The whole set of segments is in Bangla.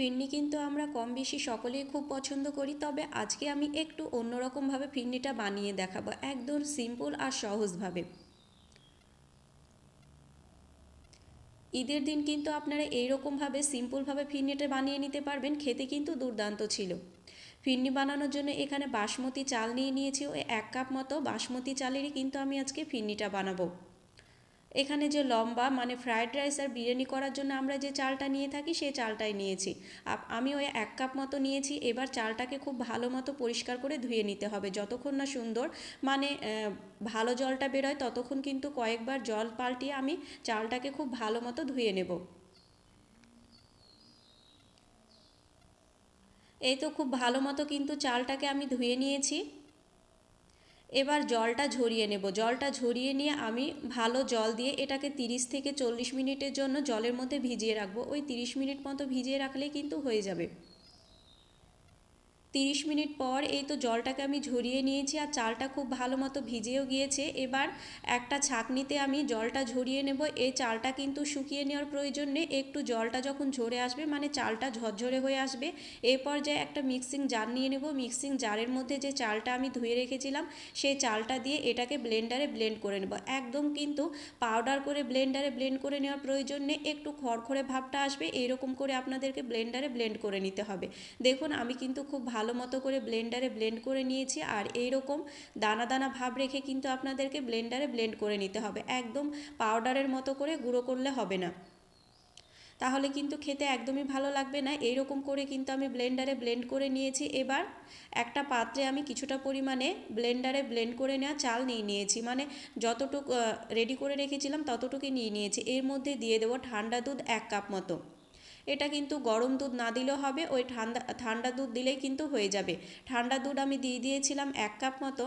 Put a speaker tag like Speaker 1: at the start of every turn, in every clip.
Speaker 1: ফিরনি কিন্তু আমরা কম বেশি সকলেই খুব পছন্দ করি, তবে আজকে আমি একটু অন্যরকমভাবে ফিরনিটা বানিয়ে দেখাবো, একদম সিম্পল আর সহজভাবে। ঈদের দিন কিন্তু আপনারা এইরকমভাবে সিম্পলভাবে ফিরনিটা বানিয়ে নিতে পারবেন, খেতে কিন্তু দুর্দান্ত ছিল। ফিরনি বানানোর জন্য এখানে বাসমতি চাল নিয়ে নিয়েছি ওই এক কাপ মতো বাসমতি চালেরই কিন্তু আমি আজকে ফিরনিটা বানাবো। এখানে যে লম্বা মানে ফ্রায়েড রাইস আর বিরিয়ানি করার জন্য আমরা যে চালটা নিয়ে থাকি সেই চালটাই নিয়েছি। আমি ওই এক কাপ মতো নিয়েছি, এবার চালটাকে খুব ভালো মতো পরিষ্কার করে ধুয়ে নিতে হবে। যতক্ষণ না সুন্দর মানে ভালো জলটা বেরোয়, ততক্ষণ কিন্তু কয়েকবার জল পাল্টিয়ে আমি চালটাকে খুব ভালো মতো ধুয়ে নেব। এই তো খুব ভালো মতো কিন্তু চালটাকে আমি ধুয়ে নিয়েছি। এবার জলটা ঝরিয়ে নেব। জলটা ঝরিয়ে নিয়ে আমি ভালো জল দিয়ে এটাকে 30 থেকে চল্লিশ মিনিটের জন্য জলের মধ্যে ভিজিয়ে রাখব। ওই 30 মিনিট মতো ভিজিয়ে রাখলেই কিন্তু হয়ে যাবে। তিরিশ মিনিট পর এই তো জলটাকে আমি ঝরিয়ে নিয়েছি আর চালটা খুব ভালো মতো ভিজেও গিয়েছে। এবার একটা ছাঁকনিতে আমি জলটা ঝরিয়ে নেব। এই চালটা কিন্তু শুকিয়ে নেওয়ার প্রয়োজন নেই। একটু জলটা যখন ঝরে আসবে মানে চালটা ঝরঝরে হয়ে আসবে এই পর্যায়ে একটা মিক্সিং জার নিয়ে নেব। মিক্সিং জারের মধ্যে যে চালটা আমি ধুয়ে রেখেছিলাম, সেই চালটা দিয়ে এটাকে ব্লেন্ডারে ব্লেন্ড করে নেব। একদম কিন্তু পাউডার করে ব্লেন্ডারে ব্লেন্ড করে নেওয়ার প্রয়োজন নেই। একটু খড়খড়ে ভাবটা আসবে। এইরকম করে আপনাদেরকে ব্লেন্ডারে ব্লেন্ড করে নিতে হবে। দেখুন, আমি কিন্তু খুব ভালো ভালো মতো করে ব্লেন্ডারে ব্লেন্ড করে নিয়েছি আর এই রকম দানা দানা ভাব রেখে কিন্তু আপনাদেরকে ব্লেন্ডারে ব্লেন্ড করে নিতে হবে। একদম পাউডারের মতো করে গুঁড়ো করলে হবে না। তাহলে কিন্তু খেতে একদমই ভালো লাগবে না। এইরকম করে কিন্তু আমি ব্লেন্ডারে ব্লেন্ড করে নিয়েছি। এবার একটা পাত্রে আমি কিছুটা পরিমাণে ব্লেন্ডারে ব্লেন্ড করে নেওয়া চাল নিয়ে নিয়েছি। মানে যতটুকু রেডি করে রেখেছিলাম ততটুকুই নিয়ে নিয়েছি। এর মধ্যে দিয়ে দেবো ঠান্ডা দুধ এক কাপ মতো। এটা কিন্তু গরম দুধ না দিলেও হবে, ওই ঠান্ডা ঠান্ডা দুধ দিলেই কিন্তু হয়ে যাবে। ঠান্ডা দুধ আমি দিয়ে দিয়েছিলাম এক কাপ মতো।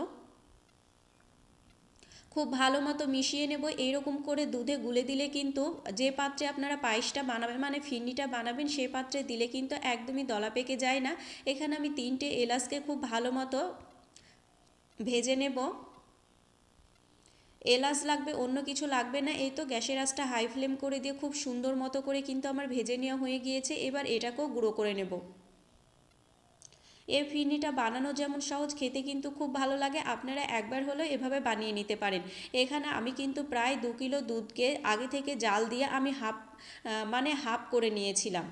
Speaker 1: খুব ভালো মতো মিশিয়ে নেব এইরকম করে দুধে গুলে দিলে কিন্তু যে পাত্রে আপনারা পায়েসটা বানাবেন মানে ফিরনিটা বানাবেন, সে পাত্রে দিলে কিন্তু একদমই দলা পেকে যায় না। এখানে আমি তিনটে এলাচকে খুব ভালো মতো ভেজে নেব। এলাচ লাগবে, অন্য কিছু লাগবে না। এই তো গ্যাসের আঁচটা হাই ফ্লেম করে দিয়ে খুব সুন্দর মতো করে কিন্তু আমার ভেজে নেওয়া হয়ে গিয়েছে। এবার এটাকেও গুঁড়ো করে নেব। এ ফিরনিটা বানানো যেমন সহজ, খেতে কিন্তু খুব ভালো লাগে। আপনারা একবার হলেও এভাবে বানিয়ে নিতে পারেন। এখানে আমি কিন্তু প্রায় দু কিলো দুধকে আগে থেকে জাল দিয়ে আমি হাফ মানে হাফ করে নিয়েছিলাম।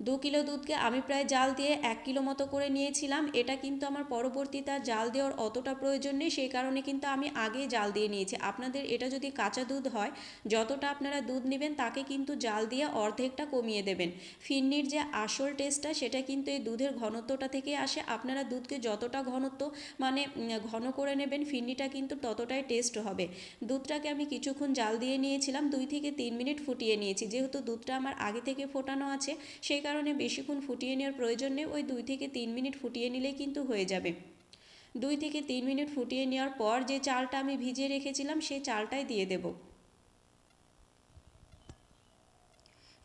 Speaker 1: দু কিলো দুধকে আমি প্রায় জাল দিয়ে এক কিলো মতো করে নিয়েছিলাম। এটা কিন্তু আমার পরবর্তীতে জাল দেওয়ার অতটা প্রয়োজন নেই, সেই কারণে কিন্তু আমি আগে জাল দিয়ে নিয়েছি। আপনাদের এটা যদি কাঁচা দুধ হয়, যতটা আপনারা দুধ নেবেন তাকে কিন্তু জাল দিয়ে অর্ধেকটা কমিয়ে দেবেন। ফিন্নির যে আসল টেস্টটা, সেটা কিন্তু এই দুধের ঘনত্বটা থেকে আসে। আপনারা দুধকে যতটা ঘনত্ব মানে ঘন করে নেবেন, ফিন্নিটা কিন্তু ততটাই টেস্ট হবে। দুধটাকে আমি কিছুক্ষণ জাল দিয়ে নিয়েছিলাম, দুই থেকে তিন মিনিট ফুটিয়ে নিয়েছি। যেহেতু দুধটা আমার আগে থেকে ফোটানো আছে, সেই কারণে বেশিক্ষণ ফুটিয়ে নেওয়ার প্রয়োজন নেই, ওই দুই থেকে তিন মিনিট ফুটিয়ে নিলেই কিন্তু হয়ে যাবে। দুই থেকে তিন মিনিট ফুটিয়ে নেওয়ার পর যে চালটা আমি ভিজিয়ে রেখেছিলাম, সেই চালটাই দিয়ে দেব।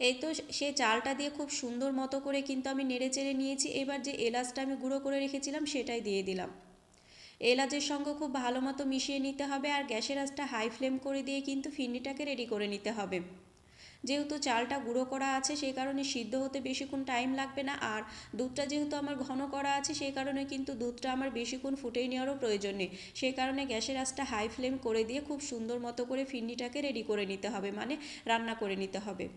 Speaker 1: এই তো সে চালটা দিয়ে খুব সুন্দর মতো করে কিন্তু আমি নেড়ে চেড়ে নিয়েছি, এবার যে এলাচটা আমি গুঁড়ো করে রেখেছিলাম, সেটাই দিয়ে দিলাম। এলাচের সঙ্গে খুব ভালো মতো মিশিয়ে নিতে হবে, আর গ্যাসের আঁচটা হাই ফ্লেম করে দিয়ে কিন্তু ফিরনিটাকে রেডি করে নিতে হবে। যেহেতু চালটা গুঁড়ো করা আছে, সেই কারণে সিদ্ধ হতে বেশিক্ষণ টাইম লাগবে না। আর দুধটা যেহেতু আমার ঘন করা আছে, সেই কারণে কিন্তু দুধটা আমার বেশিক্ষণ ফুটেই নেওয়ারও প্রয়োজন নেই। সেই কারণে গ্যাসের আঁচটা হাই ফ্লেম করে দিয়ে খুব সুন্দর মতো করে ফিরনিটাকে রেডি করে নিতে হবে মানে রান্না করে নিতে হবে।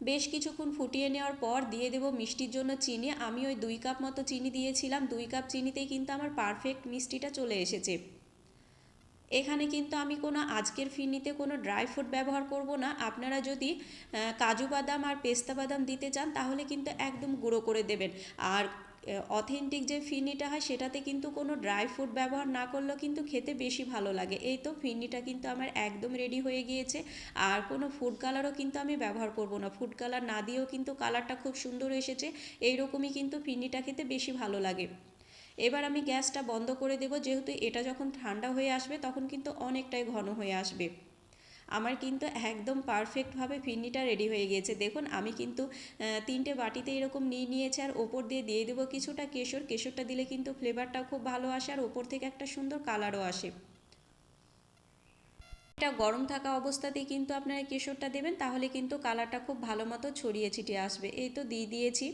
Speaker 1: বেশ কিছুক্ষণ ফুটিয়ে নেওয়ার পর দিয়ে দেবো মিষ্টির জন্য চিনি। আমি ওই দুই কাপ মতো চিনি দিয়েছিলাম। দুই কাপ চিনিতেই কিন্তু আমার পারফেক্ট মিষ্টিটা চলে এসেছে। এখানে কিন্তু আমি কোনো আজকের ফিরনিতে কোনো ড্রাই ফ্রুট ব্যবহার করব না। আপনারা যদি কাজু বাদাম আর পেস্তা বাদাম দিতে চান, তাহলে কিন্তু একদম গুঁড়ো করে দেবেন। আর অথেন্টিক যে ফিরনিটা হয়, সেটাতে কিন্তু কোনো ড্রাই ফ্রুট ব্যবহার না করলেও কিন্তু খেতে বেশি ভালো লাগে। এই তো ফিরনিটা কিন্তু আমার একদম রেডি হয়ে গিয়েছে। আর কোনো ফুড কালারও কিন্তু আমি ব্যবহার করব না। ফুড কালার না দিয়েও কিন্তু কালারটা খুব সুন্দর এসেছে। এইরকমই কিন্তু ফিরনিটা খেতে বেশি ভালো লাগে। এবার আমি গ্যাসটা বন্ধ করে দেবো, যেহেতু এটা যখন ঠান্ডা হয়ে আসবে তখন কিন্তু অনেকটাই ঘন হয়ে আসবে। আমার কিন্তু একদম পারফেক্টভাবে ফিরনিটা রেডি হয়ে গিয়েছে। দেখুন, আমি কিন্তু তিনটে বাটিতে এরকম নিয়ে নিয়েছি আর ওপর দিয়ে দিয়ে দেবো কিছুটা কেশর। কেশরটা দিলে কিন্তু ফ্লেভারটা খুব ভালো আসে আর ওপর থেকে একটা সুন্দর কালারও আসে। এটা গরম থাকা অবস্থাতেই কিন্তু আপনারা কেশরটা দেবেন, তাহলে কিন্তু কালারটা খুব ভালো মতো ছড়িয়ে ছিটিয়ে আসবে। এই তো দিয়ে দিয়েছি।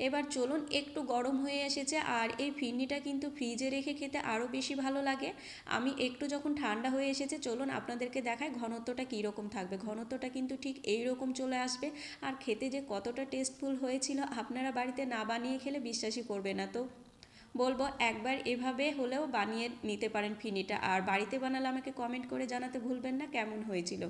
Speaker 1: এবার চলুন একটু গরম হয়ে এসেছে আর এই ফিরনিটা কিন্তু ফ্রিজে রেখে খেতে আরও বেশি ভালো লাগে। আমি একটু যখন ঠান্ডা হয়ে এসেছে, চলুন আপনাদেরকে দেখায় ঘনত্বটা কীরকম থাকবে। ঘনত্বটা কিন্তু ঠিক এই রকম চলে আসবে। আর খেতে যে কতটা টেস্টফুল হয়েছিল আপনারা বাড়িতে না বানিয়ে খেলে বিশ্বাসই করবে না। তো বলব একবার এভাবে হলেও বানিয়ে নিতে পারেন ফিনিটা আর বাড়িতে বানালে আমাকে কমেন্ট করে জানাতে ভুলবেন না, কেমন হয়েছিল?